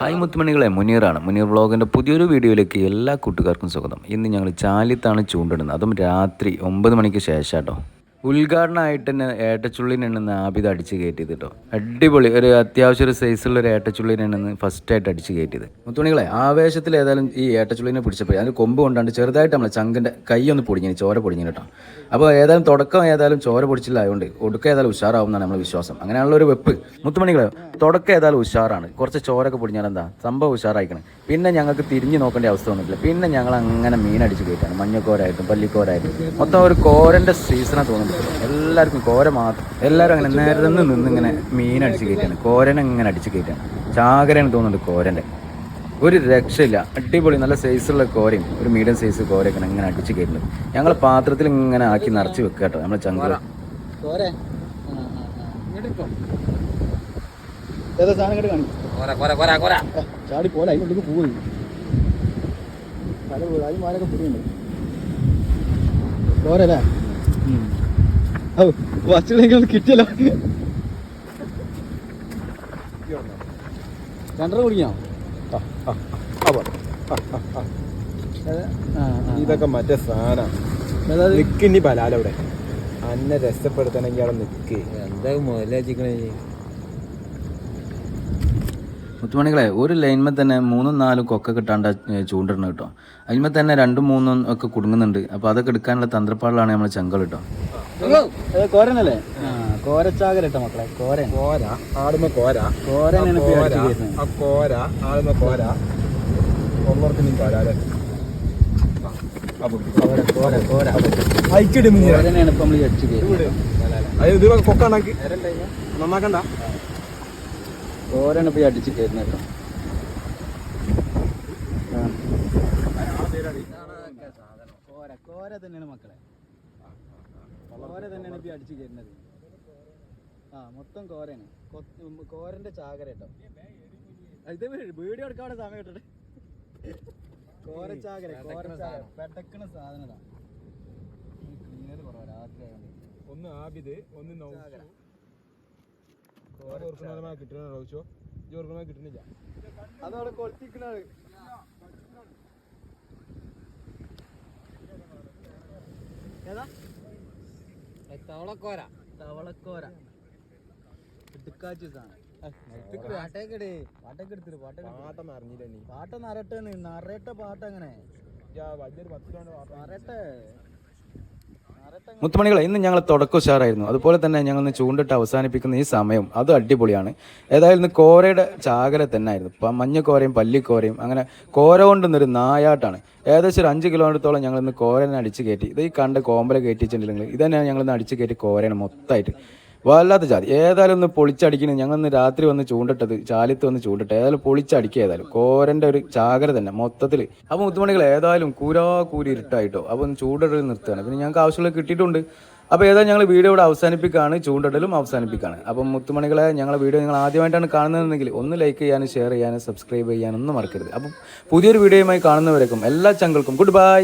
Hi മുത്തുമണികളെ മുനീറാണ്. Muneer വ്ളോഗിന്റെ പുതിയൊരു വീഡിയോയിലേക്ക് എല്ലാ കൂട്ടുകാർക്കും സ്വാഗതം. ഇന്ന് ഞങ്ങൾ ചാലിത്താണ് ചൂണ്ടിടുന്നത്. അതും രാത്രി ഒമ്പത് മണിക്ക് ശേഷം കേട്ടോ. ഉദ്ഘാടനമായിട്ട് തന്നെ ഏട്ടച്ചുള്ളിനെണ്ണെന്ന് ആബിദ് അടിച്ച് കയറ്റിയത് കേട്ടോ അടിപൊളി. ഒരു അത്യാവശ്യം ഒരു സൈസുള്ള ഒരു ഏട്ടച്ചുള്ളിനാണ് ഫസ്റ്റ് ആയിട്ട് അടിച്ച് കയറ്റിയത്. മുത്തുണികളെ ആവേശത്തിൽ ഏതായാലും ഈ ഏട്ടച്ചുള്ളിനെ പിടിച്ചപ്പോൾ അതിന് കൊമ്പ് കൊണ്ടാണ്ട് ചെറുതായിട്ട് നമ്മളെ ചങ്കിന്റെ കൈയൊന്ന് ഒന്ന് പൊടിഞ്ഞിന് ചോര പൊടിഞ്ഞു കേട്ടോ അപ്പോൾ ഏതായാലും തുടക്കം ഏതായാലും ചോര പൊടിച്ചില്ലായതുകൊണ്ട് ഒടുക്ക ഏതായാലും ഉഷാറാവും എന്നാണ് നമ്മൾ വിശ്വാസം. അങ്ങനെയുള്ള ഒരു വെപ്പ്. മുത്തുമണികളെ തുടക്കം ഏതായാലും ഉഷാറാണ്. കുറച്ച് ചോരൊക്കെ പൊടിഞ്ഞാൽ എന്താ? സംഭവം ഉഷാറായിക്കണം. പിന്നെ ഞങ്ങൾക്ക് തിരിഞ്ഞു നോക്കേണ്ട അവസ്ഥ വന്നിട്ടില്ല. പിന്നെ ഞങ്ങൾ അങ്ങനെ മീൻ അടിച്ച് കയറ്റാണ്. മഞ്ഞക്കോരായിട്ടും പല്ലിക്കോരായിട്ടും. മൊത്തം ഒരു കോരന്റെ സീസണാണ് തോന്നുന്നുണ്ട് എല്ലാവർക്കും കോര മാത്രം. എല്ലാവരും അങ്ങനെ നേരത്തെ നിന്ന് ഇങ്ങനെ മീൻ അടിച്ച് കയറ്റാണ്. കോരനെ ഇങ്ങനെ അടിച്ച് കയറ്റാണ്. ചാകരയാണ് തോന്നുന്നുണ്ട് കോരന്റെ ഒരു രക്ഷയില്ല. അടിപൊളി നല്ല സൈസുള്ള കോരയും ഒരു മീഡിയം സൈസ് കോരയൊക്കെ ഇങ്ങനെ അടിച്ച് കയറ്റുന്നത്. ഞങ്ങൾ പാത്രത്തിൽ ഇങ്ങനെ ആക്കി നിറച്ച് വെക്കുക കേട്ടോ നമ്മളെ ചങ്കല ഏതാ സാധനം ഇങ്ങോട്ട് കാണിക്കും. കോര കോര കോര കോര. ചാടി പോലെ അതിനുള്ളിൽ പോയി. മാലൊക്കെ പുടിയുണ്ട്. പോരല്ലേ ഒന്ന് കിട്ടിയല്ലോ. രണ്ടര കുടിക്കാം ഇതൊക്കെ മറ്റേ സാധനം. നിക്കിനി ബലാലവിടെ അന്നെ രസപ്പെടുത്തണമെങ്കിൽ അവിടെ നിക്ക്. എന്താ മുതലാച്ചിക്കണേ മുത്തുമണികളെ ഒരു ലൈൻമേ തന്നെ മൂന്നും നാലും കൊക്ക കിട്ടാണ്ട് ചൂണ്ടിടണം കേട്ടോ. അതിന്മേ തന്നെ രണ്ടും മൂന്നും ഒക്കെ കുടുങ്ങുന്നുണ്ട്. അപ്പോൾ അതൊക്കെ എടുക്കാനുള്ള തന്ത്രപ്പാടിലാണ് നമ്മൾ ചെങ്കൽ കേട്ടോ കോരനല്ലേ? കോരച്ചാകരട്ടോ മക്കളെ കോരൻ. കോര ആടുമ്പോ കോര. ഈ കോര കോര ആടുമ്പോ കോര. ഒന്നോർക്ക് ബലാലെ കോര കോരനാണ് കോരനാണ് പോയി അടിച്ചു കയറ്റുന്നത്. കേട്ടോ കോര കോര തന്നെയാണ് മക്കളെ. കോര തന്നെയാണ് ഇപ്പൊ ഈ അടിച്ച് കയറ്റുന്നത്. ആ മൊത്തം കോരയാണ്. കോരന്റെ ചാകര കേട്ടോ. ഇത് വീഡിയോ എടുക്കാനുള്ള സമയം കേട്ടോ കോര ചാകര കോര ചാകര പെട്ടക്കണ സാധനതാ. ക്ലിയർ കുറവാ രാത്രി ഒന്ന് ആബിദ് ഒന്ന് ചാകര. കിട്ടണോ ചോദിച്ചോ ചോർക്കണ കിട്ടണില്ല. അതവിടെ കൊളുത്തിക്കണാണ് ഏതാ? തവളക്കോര. തവളക്കോര. ഇടുക്കാച്ചി സാധനം. പാട്ടേക്കെടേ പാട്ടൊക്കെ എടുത്തിട്ട് പാട്ടൊക്കെ പാട്ടൊന്നും അറിഞ്ഞില്ല നീ നരട്ടെ നറയട്ടെ പാട്ട് അങ്ങനെ വലിയൊരു പത്ത് രൂപ പാട്ട നരട്ടെ നരട്ടെ മുത്തുമണികളെ ഇന്ന് ഞങ്ങൾ തുടക്കം ഉഷാറായിരുന്നു അതുപോലെ തന്നെ ഞങ്ങൾ ഇന്ന് ചൂണ്ടിട്ട് അവസാനിപ്പിക്കുന്ന ഈ സമയം അത് അടിപൊളിയാണ്. ഏതായാലും കോരയുടെ ചാകര തന്നെ ആയിരുന്നു ഇപ്പം മഞ്ഞക്കോരയും പല്ലിക്കോരയും അങ്ങനെ കോര കൊണ്ടുവന്നൊരു നായാട്ടാണ്. ഏകദേശം ഒരു അഞ്ച് കിലോമീറ്ററോളം ഞങ്ങൾ ഇന്ന് കോരനെ അടിച്ച് കയറ്റി. ഇത് ഈ കണ്ട് കോമ്പല കയറ്റിച്ചിട്ടുണ്ടെങ്കിൽ ഇത് തന്നെയാണ് ഞങ്ങൾ ഇന്ന് അടിച്ച് കയറ്റി കോരനെ മൊത്തമായിട്ട് വല്ലാത്ത ജാതി. ഏതായാലും ഒന്ന് പൊളിച്ചടിക്കണം. ഞങ്ങൾ ഇന്ന് രാത്രി വന്ന് ചൂണ്ടിട്ടത് ചാലിത്ത് വന്ന് ചൂണ്ടിട്ട് ഏതായാലും പൊളിച്ചടിക്കുക ഏതായാലും. കോരന്റെ ഒരു ചാകര തന്നെ മൊത്തത്തിൽ അപ്പോൾ മുത്തുമണികൾ ഏതായാലും കൂരാ കൂരി ഇരുട്ടായിട്ടോ. അപ്പോൾ ഒന്ന് ചൂണ്ടിടൽ നിർത്തുകയാണ്. പിന്നെ ഞങ്ങൾക്ക് ആവശ്യമുള്ള കിട്ടിയിട്ടുണ്ട്. അപ്പോൾ ഏതായാലും ഞങ്ങൾ വീഡിയോ ഇവിടെ അവസാനിപ്പിക്കുകയാണ്. ചൂണ്ടിടലും അവസാനിപ്പിക്കുകയാണ്. അപ്പം മുത്തുമണികളെ ഞങ്ങളെ വീഡിയോ നിങ്ങൾ ആദ്യമായിട്ടാണ് കാണുന്നതെങ്കിൽ ഒന്ന് ലൈക്ക് ചെയ്യാനും ഷെയർ ചെയ്യാനും സബ്സ്ക്രൈബ് ചെയ്യാനും ഒന്നും മറക്കരുത്. അപ്പം പുതിയൊരു വീഡിയോയുമായി കാണുന്നവരേക്കും എല്ലാ ചങ്ങൾക്കും ഗുഡ് ബൈ